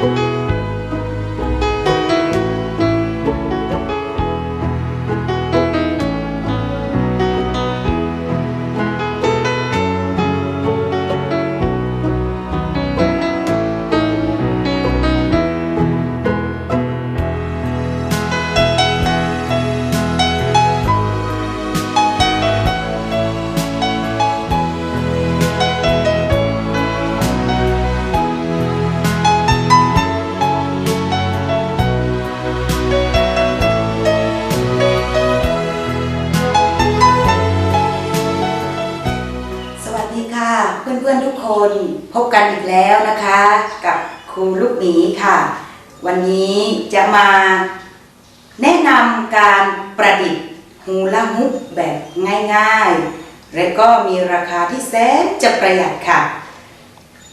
ส พื่อนๆทุกคนพบกันอีกแล้วนะคะ กับครูลูกหมีค่ะ วันนี้จะมาแนะนำการประดิษฐ์ฮูลาฮุปแบบง่ายๆ และก็มีราคาที่แสนจะประหยัดค่ะ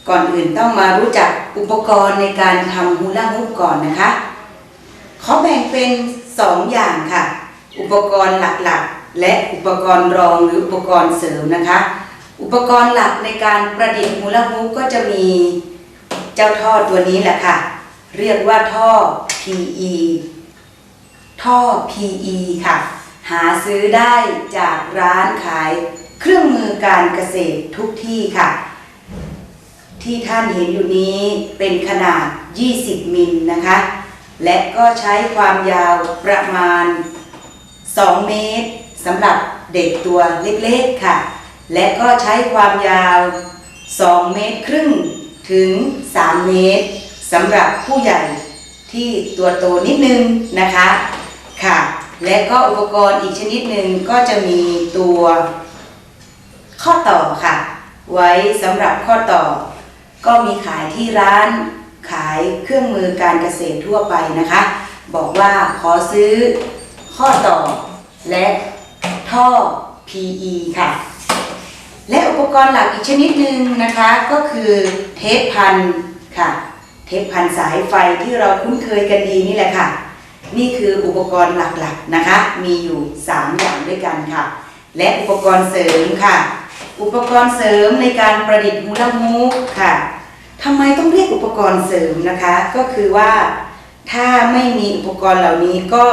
ก่อนอื่นต้องมารู้จักอุปกรณ์ในการทำฮูลาฮุปก่อนนะคะเขาแบ่งเป็น 2 อย่างค่ะ อุปกรณ์หลักๆ และอุปกรณ์รองหรืออุปกรณ์เสริมนะคะ อุปกรณ์หลักในการประดิษฐ์ฮูลฮุปก็จะมีเจ้าท่อตัวนี้แหละค่ะ เรียกว่าท่อ PE ท่อ PE ค่ะ หาซื้อได้จากร้านขายเครื่องมือการเกษตรทุกที่ค่ะ ที่ท่านเห็นอยู่นี้เป็นขนาด 20 มิลนะคะ และก็ใช้ความยาวประมาณ 2 เมตรสำหรับเด็กตัวเล็กๆค่ะ และก็ใช้ความยาว 2 เมตรครึ่งถึง 3 เมตรสำหรับผู้ใหญ่ที่ตัวโตนิดนึงนะคะค่ะและก็อุปกรณ์อีกชนิดหนึ่งก็จะมีตัวข้อต่อค่ะ ไว้สำหรับข้อต่อ ก็มีขายที่ร้านขายเครื่องมือการเกษตรทั่วไปนะคะ บอกว่าขอซื้อข้อต่อและท่อ PE ค่ะ และอุปกรณ์หลักอีกชนิดหนึ่งนะคะก็คือเทปพันค่ะ เทปพันสายไฟที่เราคุ้นเคยกันดีนี่แหละค่ะ นี่คืออุปกรณ์หลักๆนะคะ มีอยู่ 3 อย่างด้วยกันค่ะ และอุปกรณ์เสริมค่ะ อุปกรณ์เสริมในการประดิษฐ์ฮูลาฮูปค่ะทำไมต้องเรียกอุปกรณ์เสริมนะคะ ก็คือว่าถ้าไม่มีอุปกรณ์เหล่านี้ก็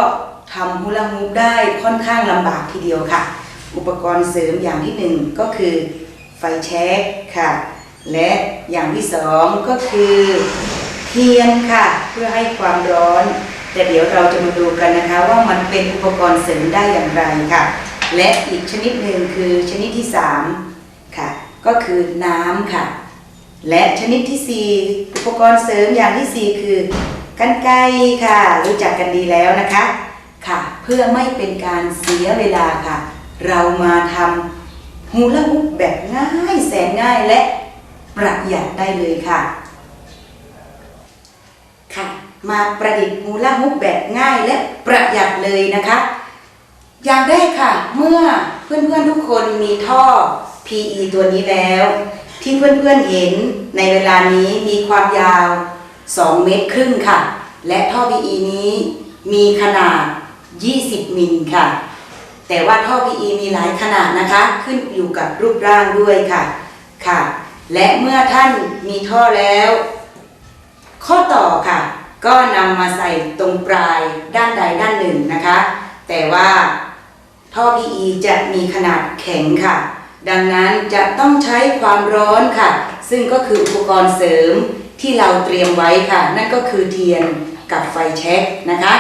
ทำฮูลาฮูปได้ค่อนข้างลำบากทีเดียวค่ะ อุปกรณ์เสริมอย่างที่หนึ่งก็คือไฟแช็กค่ะ และอย่างที่สองก็คือเทียนค่ะ เพื่อให้ความร้อน แต่เดี๋ยวเราจะมาดูกันนะคะว่ามันเป็นอุปกรณ์เสริมได้อย่างไรค่ะ และอีกชนิดหนึ่งคือชนิดที่สามค่ะ ก็คือน้ำค่ะ และชนิดที่สี่อุปกรณ์เสริมอย่างที่สี่คือกันไกค่ะ รู้จักกันดีแล้วนะคะค่ะ เพื่อไม่เป็นการเสียเวลาค่ะ เรามาทำฮูลาฮุปแบบง่ายแสนง่ายและประหยัดได้เลยค่ะ ค่ะ มาประดิษฐ์ฮูลาฮุปแบบง่ายและประหยัดเลยนะคะ อย่างแรกค่ะ เมื่อเพื่อนๆทุกคนมีท่อ PE ตัวนี้แล้ว ที่เพื่อนๆเห็นในเวลานี้มีความยาว 2 เมตรครึ่งค่ะ และท่อ PE นี้มีขนาด 20 มิลค่ะ แต่ว่าท่อ PE มีหลายขนาดนะคะ ขึ้นอยู่กับรูปร่างด้วยค่ะค่ะ และเมื่อท่านมีท่อแล้ว ข้อต่อค่ะ ก็นำมาใส่ตรงปลายด้านใดด้านหนึ่งนะคะ แต่ว่าท่อ PE จะมีขนาดแข็งค่ะ ดังนั้นจะต้องใช้ความร้อนค่ะ ซึ่งก็คืออุปกรณ์เสริมที่เราเตรียมไว้ค่ะ นั่นก็คือเทียนกับไฟแช็กนะคะ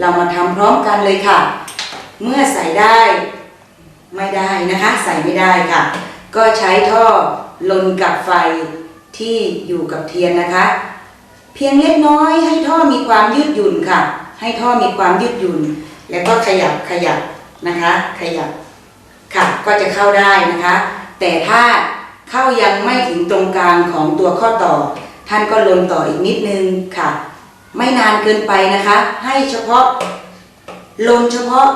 เรามาทำพร้อมกันเลยค่ะ เมื่อใส่ได้ไม่ได้นะคะ ใส่ไม่ได้ค่ะ ก็ใช้ท่อลนกับไฟที่อยู่กับเทียนนะคะ เพียงเล็กน้อยให้ท่อมีความยืดหยุ่นค่ะ ให้ท่อมีความยืดหยุ่น แล้วก็ขยับขยับนะคะ ขยับค่ะก็จะเข้าได้นะคะ แต่ถ้าเข้ายังไม่ถึงตรงกลางของตัวข้อต่อ ท่านก็ลนต่ออีกนิดนึงค่ะ ไม่นานเกินไปนะคะ ให้เฉพาะลนเฉพาะ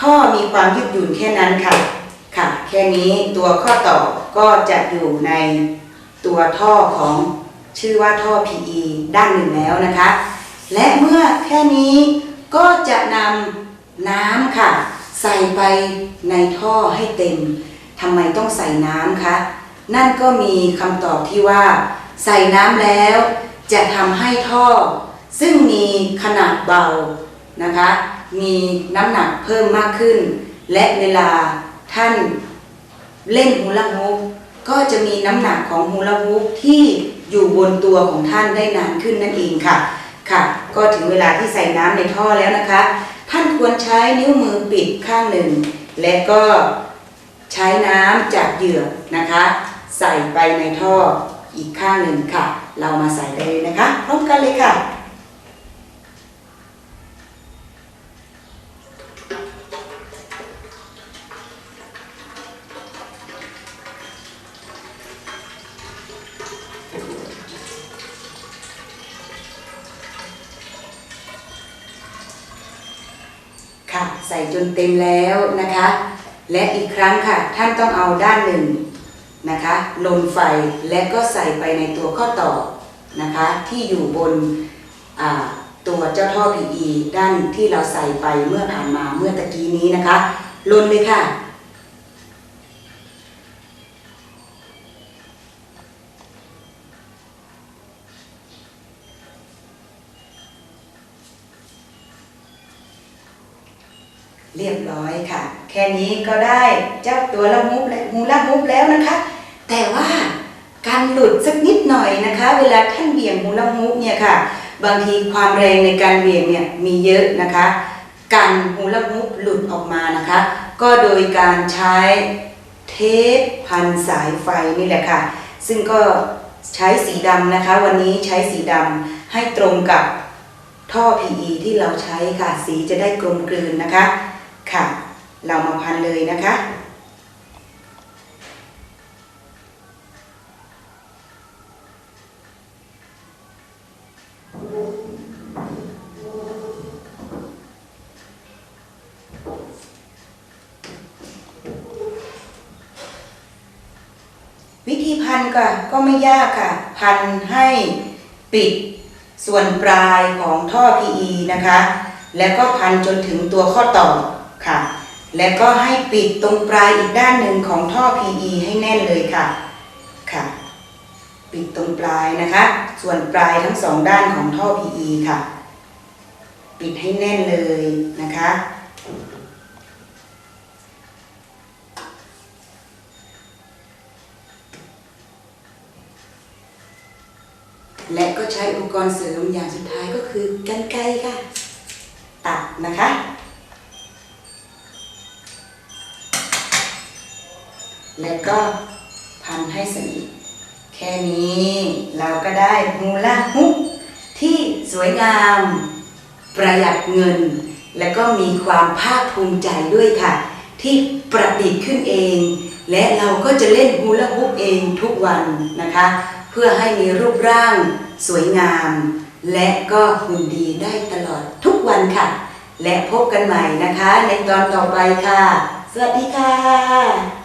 ท่อมีความยืดหยุ่นแค่นั้นค่ะค่ะ แค่นี้ตัวข้อต่อก็จะอยู่ในตัวท่อของชื่อว่าท่อ PE ด้านหนึ่งแล้วนะคะ และเมื่อแค่นี้ก็จะนำน้ำค่ะ ใส่ไปในท่อให้เต็มทำไมต้องใส่น้ำคะนั่นก็มีคำตอบที่ว่า ใส่น้ำแล้ว จะทำให้ท่อ ซึ่งมีขนาดเบานะคะ มีน้ำหนักเพิ่มมากขึ้น และเวลาท่านเล่นฮูลาฮูปก็จะมีน้ำหนักของฮูลาฮูปที่อยู่บนตัวของท่านได้นานขึ้นนั่นเองค่ะค่ะ ก็ถึงเวลาที่ใส่น้ำในท่อแล้วนะคะ ท่านควรใช้นิ้วมือปิดข้างหนึ่ง และก็ใช้น้ำจากเหยื่อนะคะ ใส่ไปในท่ออีกข้างหนึ่งค่ะ เรามาใส่เลยนะคะพร้อมกันเลยค่ะ ค่ะ ใส่จนเต็มแล้วนะคะ และอีกครั้งค่ะ ท่านต้องเอาด้านหนึ่งนะคะลนไฟและก็ใส่ไปในตัวข้อต่อนะคะที่อยู่บนตัวเจ้าท่อ PE ด้านที่เราใส่ไปเมื่อผ่านมาเมื่อตะกี้นี้นะคะลนเลยค่ะ เรียบร้อยค่ะ แค่นี้ก็ได้เจ้าตัวละมุบและมูละมุบแล้วนะคะ แต่ว่าการหลุดสักนิดหน่อยนะคะ เวลาท่านเบี่ยงมูละมุบเนี่ยค่ะ บางทีความแรงในการเบี่ยงเนี่ยมีเยอะนะคะ การมูละมุบหลุดออกมานะคะ ก็โดยการใช้เทปพันสายไฟนี่แหละค่ะ ซึ่งก็ใช้สีดำนะคะ วันนี้ใช้สีดำให้ตรงกับท่อ PE ที่เราใช้ค่ะ สีจะได้กลมกลืนนะคะ ค่ะ เรามาพันเลยนะคะ วิธีพันก็ก็ไม่ยากค่ะ พันให้ปิดส่วนปลายของท่อ PE นะคะ แล้วก็พันจนถึงตัวข้อต่อ ค่ะ แล้วก็ให้ปิดตรงปลายอีกด้านหนึ่งของท่อ PE ให้แน่นเลยค่ะ ค่ะ ปิดตรงปลายนะคะ ส่วนปลายทั้งสองด้านของท่อ PE ค่ะ ปิดให้แน่นเลยนะคะ และก็ใช้อุปกรณ์เสริมอย่างสุดท้ายก็คือกันไกค่ะ ตัดนะคะ และก็พันให้สนิทแค่นี้เราก็ได้ฮูลาฮุกที่สวยงาม ประหยัดเงิน และก็มีความภาคภูมิใจด้วยค่ะ ที่ประดิษฐ์ขึ้นเอง และเราก็จะเล่นฮูลาฮุกเองทุกวันนะคะ เพื่อให้มีรูปร่างสวยงาม และก็หุ่นดีได้ตลอดทุกวันค่ะ และพบกันใหม่นะคะ ในตอนต่อไปค่ะ สวัสดีค่ะ